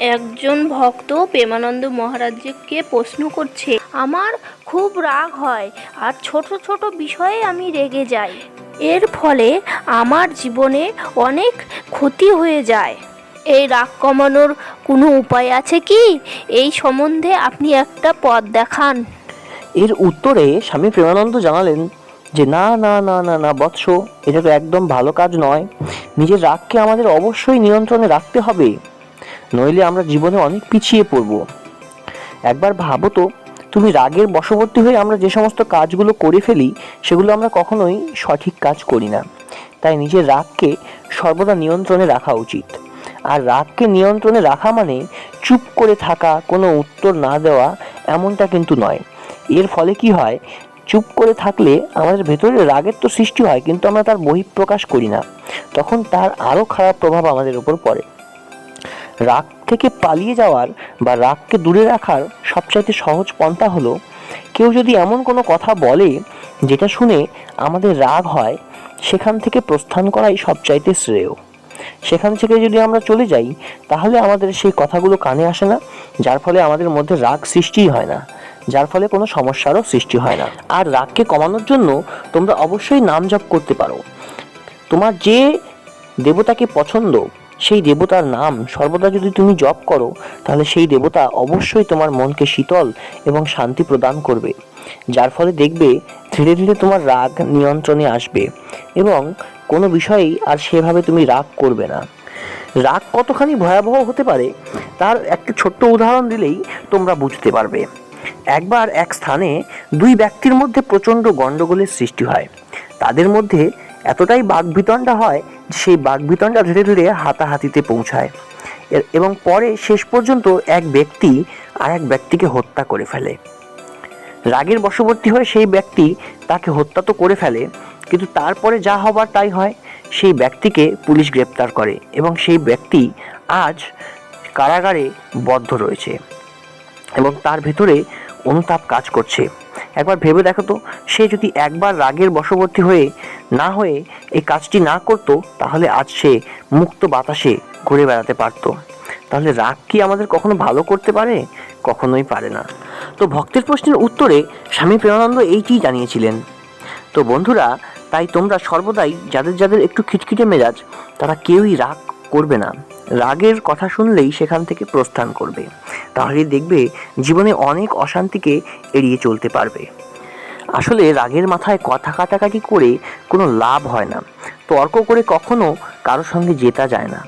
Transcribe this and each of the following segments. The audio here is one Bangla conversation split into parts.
একজন ভক্ত প্রেমানন্দ মহারাজকে প্রশ্ন করছে, আমার খুব রাগ হয় আর ছোট ছোট বিষয়ে আমি রেগে যাই। এর ফলে আমার জীবনে অনেক ক্ষতি হয়ে যায়। এই রাগ কমানোর কোনো উপায় আছে কি? এই সম্বন্ধে আপনি একটা পথ দেখান। এর উত্তরে স্বামী প্রেমানন্দ জানালেন যে, না না না না না, বৎস, এটা তো একদম ভালো কাজ নয়। নিজের রাগকে আমাদের অবশ্যই নিয়ন্ত্রণে রাখতে হবে। নইলে আমরা জীবনে অনেক পিছিয়ে পড়ব। একবার ভাবো তো, তুমি রাগের বশবর্তী হয়ে আমরা যে সমস্ত কাজগুলো করে ফেলি, সেগুলো আমরা কখনোই সঠিক কাজ করি না। তাই নিজের রাগকে সর্বদা নিয়ন্ত্রণে রাখা উচিত। আর রাগকে নিয়ন্ত্রণে রাখা মানে চুপ করে থাকা, কোনো উত্তর না দেওয়া এমনটা কিন্তু নয়। এর ফলে কি হয়? চুপ করে থাকলে আমাদের ভেতরে রাগের তো সৃষ্টি হয়, কিন্তু আমরা তার বহিঃপ্রকাশ করি না। তখন তার আরও খারাপ প্রভাব আমাদের উপর পড়ে। রাগ থেকে পালিয়ে যাওয়ার বা রাগকে দূরে রাখার সবচাইতে সহজ পন্থা হলো, কেউ যদি এমন কোনো কথা বলে যেটা শুনে আমাদের রাগ হয়, সেখান থেকে প্রস্থান করাই সবচাইতে শ্রেয়। সেখান থেকে যদি আমরা চলে যাই, তাহলে আমাদের সেই কথাগুলো কানে আসে না, যার ফলে আমাদের মধ্যে রাগ সৃষ্টিই হয় না, যার ফলে কোনো সমস্যারও সৃষ্টি হয় না। আর রাগকে কমানোর জন্য তোমরা অবশ্যই নাম জপ করতে পারো। তোমার যে দেবতাকে পছন্দ সেই দেবতার নাম সর্বদা যদি তুমি জপ করো, তাহলে সেই দেবতা অবশ্যই তোমার মনকে শীতল এবং শান্তি প্রদান করবে। যার ফলে দেখবে ধীরে ধীরে তোমার রাগ নিয়ন্ত্রণে আসবে এবং কোনো বিষয়েই আর সেভাবে তুমি রাগ করবে না। রাগ কতখানি ভয়াবহ হতে পারে, তার একটা ছোট্ট উদাহরণ দিলেই তোমরা বুঝতে পারবে। একবার এক স্থানে দুই ব্যক্তির মধ্যে প্রচণ্ড গণ্ডগোলের সৃষ্টি হয়। তাদের মধ্যে এতটাই বাগবিতণ্ডা হয় যে সেই বাগবিতণ্ডা ধীরে ধীরে হাতাহাতিতে পৌঁছায়। এবং পরে শেষ পর্যন্ত এক ব্যক্তি আর এক ব্যক্তিকে হত্যা করে ফেলে। রাগের বশবর্তী হয়ে সেই ব্যক্তি তাকে হত্যা তো করে ফেলে, কিন্তু তারপরে যা হবার তাই হয়, সেই ব্যক্তিকে পুলিশ গ্রেপ্তার করে এবং সেই ব্যক্তি আজ কারাগারে বদ্ধ রয়েছে এবং তার ভেতরে অনুতাপ কাজ করছে। একবার ভেবে দেখো তো, সে যদি একবার রাগের বশবর্তী হয়ে না হয়ে এই কাজটি না করতো, তাহলে আজ সে মুক্ত বাতাসে ঘুরে বেড়াতে পারতো। তাহলে রাগ কি আমাদের কখনো ভালো করতে পারে? কখনোই পারে না। তো ভক্তের প্রশ্নের উত্তরে স্বামী প্রেমানন্দ এইটি জানিয়েছিলেন, তো বন্ধুরা, তাই তোমরা সর্বদাই যাদের যাদের একটু খিটখিটে মেজাজ, তারা কেউই রাগ করবে না। রাগের কথা শুনলেই সেখান থেকে প্রস্থান করবে। তাহলে দেখবে জীবনে অনেক অশান্তিকে এড়িয়ে চলতে পারবে। আসলে রাগের মাথায় কথা কাটাকাটি করে কোনো লাভ হয় না। তর্ক করে কখনো কারোর সঙ্গে জেতা যায় না।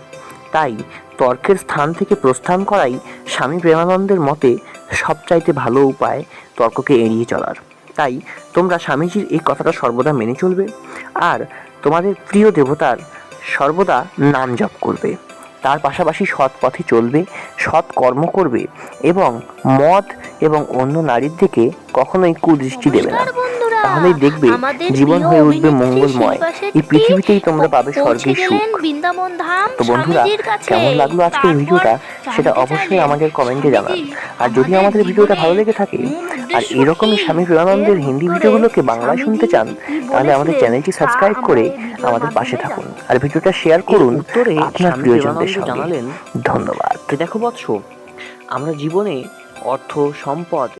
তাই তর্কের স্থান থেকে প্রস্থান করাই স্বামী প্রেমানন্দের মতে সবচাইতে ভালো উপায় তর্ককে এড়িয়ে চলার। তাই তোমরা স্বামীজির এই কথাটা সর্বদা মেনে চলবে। আর তোমাদের প্রিয় দেবতার সর্বদা নাম জপ করবে। তার পাশাপাশি সৎ পথে চলবে সৎ কর্ম করবে এবং মদ এবং অন্য নারীর দিকে কখনোই কুদৃষ্টি দেবে না। তাহলেই দেখবে জীবন হয়ে উঠবে মঙ্গলময়। এই পৃথিবীতেই তোমরা পাবে স্বর্গের সুখ। তো বন্ধুরা কেমন লাগল আজকের ভিডিওটা? সেটা অবশ্যই আমাদের কমেন্টে জানান আর যদি আমাদের ভিডিওটা ভালো লেগে থাকে আর এরকমই স্বামী বিবেকানন্দের হিন্দি ভিডিওগুলোকে বাংলায় শুনতে চান তাহলে আমাদের চ্যানেলটি সাবস্ক্রাইব করে আমাদের পাশে থাকুন। আর ভিডিওটা শেয়ার করুন উত্তরে আপনার প্রিয়জনদের সঙ্গে। জানালেন ধন্যবাদ। দেখো বৎস আমরা জীবনে অর্থ সম্পদ